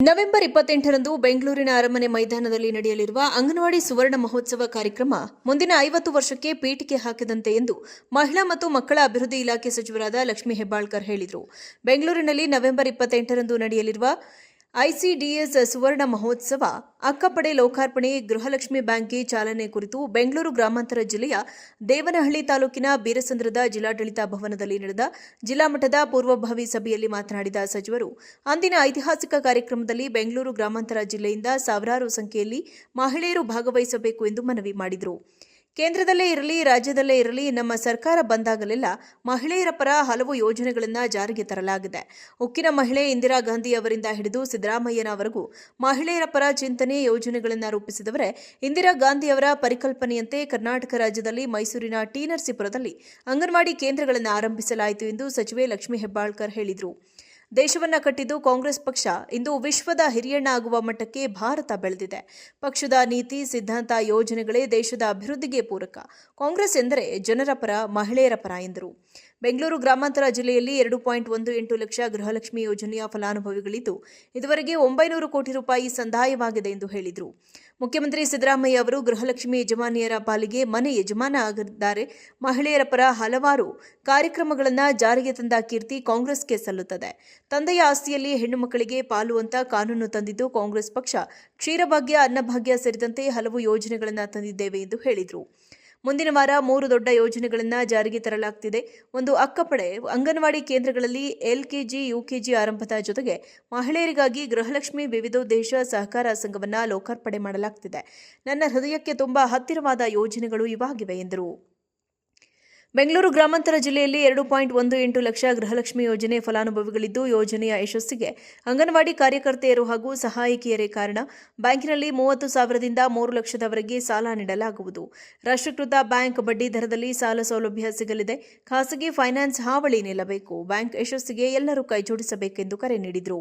November ಇಪ್ಪತ್ತೆಂಟರಂದು ಬೆಂಗಳೂರಿನ ಅರಮನೆ ಮೈದಾನದಲ್ಲಿ ನಡೆಯಲಿರುವ ಅಂಗನವಾಡಿ ಸುವರ್ಣ ಮಹೋತ್ಸವ ಕಾರ್ಯಕ್ರಮ ಮುಂದಿನ ಐವತ್ತು ವರ್ಷಕ್ಕೆ ಪೀಠಿಕೆ ಹಾಕಿದಂತೆ ಎಂದು ಮಹಿಳಾ ಮತ್ತು ಮಕ್ಕಳ ಅಭಿವೃದ್ಧಿ ಇಲಾಖೆ ಸಚಿವರಾದ ಲಕ್ಷ್ಮೀ ಹೆಬ್ಬಾಳ್ಕರ್ ಹೇಳಿದರು. ಬೆಂಗಳೂರಿನಲ್ಲಿ ನವೆಂಬರ್ ಇಪ್ಪತ್ತೆಂಟರಂದು ನಡೆಯಲಿರುವ ಐಸಿಡಿಎಸ್ ಸುವರ್ಣ ಮಹೋತ್ಸವ, ಅಕ್ಕಪಡೆ ಲೋಕಾರ್ಪಣೆ, ಗೃಹಲಕ್ಷ್ಮಿ ಬ್ಯಾಂಕ್ಗೆ ಚಾಲನೆ ಕುರಿತು ಬೆಂಗಳೂರು ಗ್ರಾಮಾಂತರ ಜಿಲ್ಲೆಯ ದೇವನಹಳ್ಳಿ ತಾಲೂಕಿನ ಬೀರಸಂದ್ರದ ಜಿಲ್ಲಾಡಳಿತ ಭವನದಲ್ಲಿ ನಡೆದ ಜಿಲ್ಲಾ ಮಟ್ಟದ ಪೂರ್ವಭಾವಿ ಸಭೆಯಲ್ಲಿ ಮಾತನಾಡಿದ ಸಚಿವರು, ಅಂದಿನ ಐತಿಹಾಸಿಕ ಕಾರ್ಯಕ್ರಮದಲ್ಲಿ ಬೆಂಗಳೂರು ಗ್ರಾಮಾಂತರ ಜಿಲ್ಲೆಯಿಂದ ಸಾವಿರಾರು ಸಂಖ್ಯೆಯಲ್ಲಿ ಮಹಿಳೆಯರು ಭಾಗವಹಿಸಬೇಕು ಎಂದು ಮನವಿ ಮಾಡಿದರು. ಕೇಂದ್ರದಲ್ಲೇ ಇರಲಿ, ರಾಜ್ಯದಲ್ಲೇ ಇರಲಿ, ನಮ್ಮ ಸರ್ಕಾರ ಬಂದಾಗಲೆಲ್ಲ ಮಹಿಳೆಯರ ಪರ ಹಲವು ಯೋಜನೆಗಳನ್ನು ಜಾರಿಗೆ ತರಲಾಗಿದೆ. ಉಕ್ಕಿನ ಮಹಿಳೆ ಇಂದಿರಾ ಗಾಂಧಿ ಅವರಿಂದ ಹಿಡಿದು ಸಿದ್ದರಾಮಯ್ಯನವರೆಗೂ ಮಹಿಳೆಯರ ಪರ ಚಿಂತನೆ ಯೋಜನೆಗಳನ್ನು ರೂಪಿಸಿದವರೇ ಇಂದಿರಾ ಗಾಂಧಿ ಅವರ ಪರಿಕಲ್ಪನೆಯಂತೆ ಕರ್ನಾಟಕ ರಾಜ್ಯದಲ್ಲಿ ಮೈಸೂರಿನ ಟಿ ನರಸೀಪುರದಲ್ಲಿ ಅಂಗನವಾಡಿ ಕೇಂದ್ರಗಳನ್ನು ಆರಂಭಿಸಲಾಯಿತು ಎಂದು ಸಚಿವೆ ಲಕ್ಷ್ಮೀ ಹೆಬ್ಬಾಳ್ಕರ್ ಹೇಳಿದರು. ದೇಶವನ್ನ ಕಟ್ಟಿದ್ದು ಕಾಂಗ್ರೆಸ್ ಪಕ್ಷ. ಇಂದು ವಿಶ್ವದ ಹಿರಿಯಣ್ಣ ಆಗುವ ಮಟ್ಟಕ್ಕೆ ಭಾರತ ಬೆಳೆದಿದೆ. ಪಕ್ಷದ ನೀತಿ, ಸಿದ್ಧಾಂತ, ಯೋಜನೆಗಳೇ ದೇಶದ ಅಭಿವೃದ್ಧಿಗೆ ಪೂರಕ. ಕಾಂಗ್ರೆಸ್ ಎಂದರೆ ಜನರ ಪರ, ಮಹಿಳೆಯರ ಪರ ಎಂದರು. ಬೆಂಗಳೂರು ಗ್ರಾಮಾಂತರ ಜಿಲ್ಲೆಯಲ್ಲಿ ಎರಡು ಪಾಯಿಂಟ್ ಒಂದು ಎಂಟು ಲಕ್ಷ ಗೃಹಲಕ್ಷ್ಮಿ ಯೋಜನೆಯ ಫಲಾನುಭವಿಗಳಿದ್ದು, ಇದುವರೆಗೆ ಒಂಬೈನೂರು ಕೋಟಿ ರೂಪಾಯಿ ಸಂದಾಯವಾಗಿದೆ ಎಂದು ಹೇಳಿದರು. ಮುಖ್ಯಮಂತ್ರಿ ಸಿದ್ದರಾಮಯ್ಯ ಅವರು ಗೃಹಲಕ್ಷ್ಮಿ ಯಜಮಾನಿಯರ ಪಾಲಿಗೆ ಮನೆ ಯಜಮಾನ ಆಗಿದ್ದಾರೆ. ಮಹಿಳೆಯರ ಪರ ಹಲವಾರು ಕಾರ್ಯಕ್ರಮಗಳನ್ನು ಜಾರಿಗೆ ತಂದ ಕೀರ್ತಿ ಕಾಂಗ್ರೆಸ್ಗೆ ಸಲ್ಲುತ್ತದೆ. ತಂದೆಯ ಆಸ್ತಿಯಲ್ಲಿ ಹೆಣ್ಣು ಮಕ್ಕಳಿಗೆ ಪಾಲು ಅಂತ ಕಾನೂನು ತಂದಿದ್ದು, ಕಾಂಗ್ರೆಸ್ ಪಕ್ಷ ಕ್ಷೀರಭಾಗ್ಯ, ಅನ್ನಭಾಗ್ಯ ಸೇರಿದಂತೆ ಹಲವು ಯೋಜನೆಗಳನ್ನು ತಂದಿದ್ದೇವೆ ಎಂದು ಹೇಳಿದರು. ಮುಂದಿನ ವಾರ ಮೂರು ದೊಡ್ಡ ಯೋಜನೆಗಳನ್ನು ಜಾರಿಗೆ ತರಲಾಗ್ತಿದೆ. ಒಂದು ಅಕ್ಕಪಡೆ ಅಂಗನವಾಡಿ ಕೇಂದ್ರಗಳಲ್ಲಿ ಎಲ್ಕೆಜಿ ಯುಕೆಜಿ ಆರಂಭದ ಜೊತೆಗೆ ಮಹಿಳೆಯರಿಗಾಗಿ ಗೃಹಲಕ್ಷ್ಮಿ ವಿವಿಧೋದ್ದೇಶ ಸಹಕಾರ ಸಂಘವನ್ನು ಲೋಕಾರ್ಪಣೆ ಮಾಡಲಾಗ್ತಿದೆ. ನನ್ನ ಹೃದಯಕ್ಕೆ ತುಂಬಾ ಹತ್ತಿರವಾದ ಯೋಜನೆಗಳು ಇವಾಗಿವೆ ಎಂದರು. ಬೆಂಗಳೂರು ಗ್ರಾಮಾಂತರ ಜಿಲ್ಲೆಯಲ್ಲಿ ಎರಡು ಪಾಯಿಂಟ್ ಒಂದು ಎಂಟು ಲಕ್ಷ ಗೃಹಲಕ್ಷ್ಮಿ ಯೋಜನೆ ಫಲಾನುಭವಿಗಳಿದ್ದು ಯೋಜನೆಯ ಯಶಸ್ಸಿಗೆ ಅಂಗನವಾಡಿ ಕಾರ್ಯಕರ್ತೆಯರು ಹಾಗೂ ಸಹಾಯಕಿಯರೇ ಕಾರಣ. ಬ್ಯಾಂಕಿನಲ್ಲಿ ಮೂವತ್ತು ಸಾವಿರದಿಂದ ಮೂರು ಲಕ್ಷದವರೆಗೆ ಸಾಲ ನೀಡಲಾಗುವುದು. ರಾಷ್ಟ್ರೀಕೃತ ಬ್ಯಾಂಕ್ ಬಡ್ಡಿ ದರದಲ್ಲಿ ಸಾಲ ಸೌಲಭ್ಯ ಸಿಗಲಿದೆ. ಖಾಸಗಿ ಫೈನಾನ್ಸ್ ಹಾವಳಿ ನಿಲ್ಲಬೇಕು. ಬ್ಯಾಂಕ್ ಯಶಸ್ಸಿಗೆ ಎಲ್ಲರೂ ಕೈಜೋಡಿಸಬೇಕೆಂದು ಕರೆ ನೀಡಿದರು.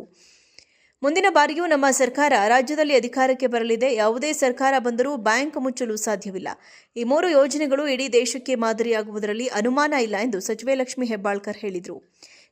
ಮುಂದಿನ ಬಾರಿಯೂ ನಮ್ಮ ಸರ್ಕಾರ ರಾಜ್ಯದಲ್ಲಿ ಅಧಿಕಾರಕ್ಕೆ ಬರಲಿದೆ. ಯಾವುದೇ ಸರ್ಕಾರ ಬಂದರೂ ಬ್ಯಾಂಕ್ ಮುಚ್ಚಲು ಸಾಧ್ಯವಿಲ್ಲ. ಈ ಮೂರು ಯೋಜನೆಗಳು ಇಡೀ ದೇಶಕ್ಕೆ ಮಾದರಿಯಾಗುವುದರಲ್ಲಿ ಅನುಮಾನ ಇಲ್ಲ ಎಂದು ಸಚಿವೆ ಲಕ್ಷ್ಮೀ ಹೆಬ್ಬಾಳ್ಕರ್ ಹೇಳಿದರು.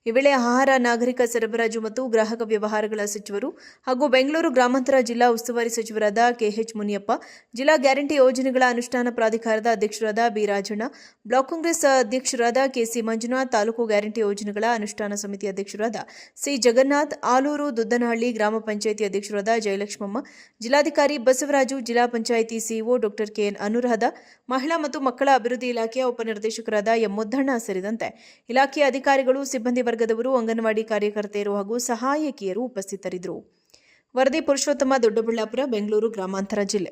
ಈ ವೇಳೆ ಆಹಾರ, ನಾಗರಿಕ ಸರಬರಾಜು ಮತ್ತು ಗ್ರಾಹಕ ವ್ಯವಹಾರಗಳ ಸಚಿವರು ಹಾಗೂ ಬೆಂಗಳೂರು ಗ್ರಾಮಾಂತರ ಜಿಲ್ಲಾ ಉಸ್ತುವಾರಿ ಸಚಿವರಾದ ಕೆಎಚ್ ಮುನಿಯಪ್ಪ, ಜಿಲ್ಲಾ ಗ್ಯಾರಂಟಿ ಯೋಜನೆಗಳ ಅನುಷ್ಠಾನ ಪ್ರಾಧಿಕಾರದ ಅಧ್ಯಕ್ಷರಾದ ಬಿ ರಾಜಣ್ಣ, ಬ್ಲಾಕ್ ಕಾಂಗ್ರೆಸ್ ಅಧ್ಯಕ್ಷರಾದ ಕೆಸಿ ಮಂಜುನಾಥ್, ತಾಲೂಕು ಗ್ಯಾರಂಟಿ ಯೋಜನೆಗಳ ಅನುಷ್ಠಾನ ಸಮಿತಿ ಅಧ್ಯಕ್ಷರಾದ ಸಿ ಜಗನ್ನಾಥ್, ಆಲೂರು ದುದ್ದನಹಳ್ಳಿ ಗ್ರಾಮ ಪಂಚಾಯಿತಿ ಅಧ್ಯಕ್ಷರಾದ ಜಯಲಕ್ಷ್ಮಮ್ಮ, ಜಿಲ್ಲಾಧಿಕಾರಿ ಬಸವರಾಜು, ಜಿಲ್ಲಾ panchayat CEO doctor K N Anuradha, ಮಹಿಳಾ ಮತ್ತು ಮಕ್ಕಳ ಅಭಿವೃದ್ಧಿ ಇಲಾಖೆಯ ಉಪನಿರ್ದೇಶಕರಾದ ಎಂ ಮುದ್ದಣ್ಣ ಸೇರಿದಂತೆ ಇಲಾಖೆಯ ಅಧಿಕಾರಿಗಳು, ಸಿಬ್ಬಂದಿ ವರ್ಗದವರು ಅಂಗನವಾಡಿ ಕಾರ್ಯಕರ್ತೆಯರು ಹಾಗೂ ಸಹಾಯಕಿಯರು ಉಪಸ್ಥಿತರಿದ್ದರು. ವರದಿ ಪುರುಷೋತ್ತಮ ದೊಡ್ಡಬಳ್ಳಾಪುರ ಬೆಂಗಳೂರು ಗ್ರಾಮಾಂತರ ಜಿಲ್ಲೆ.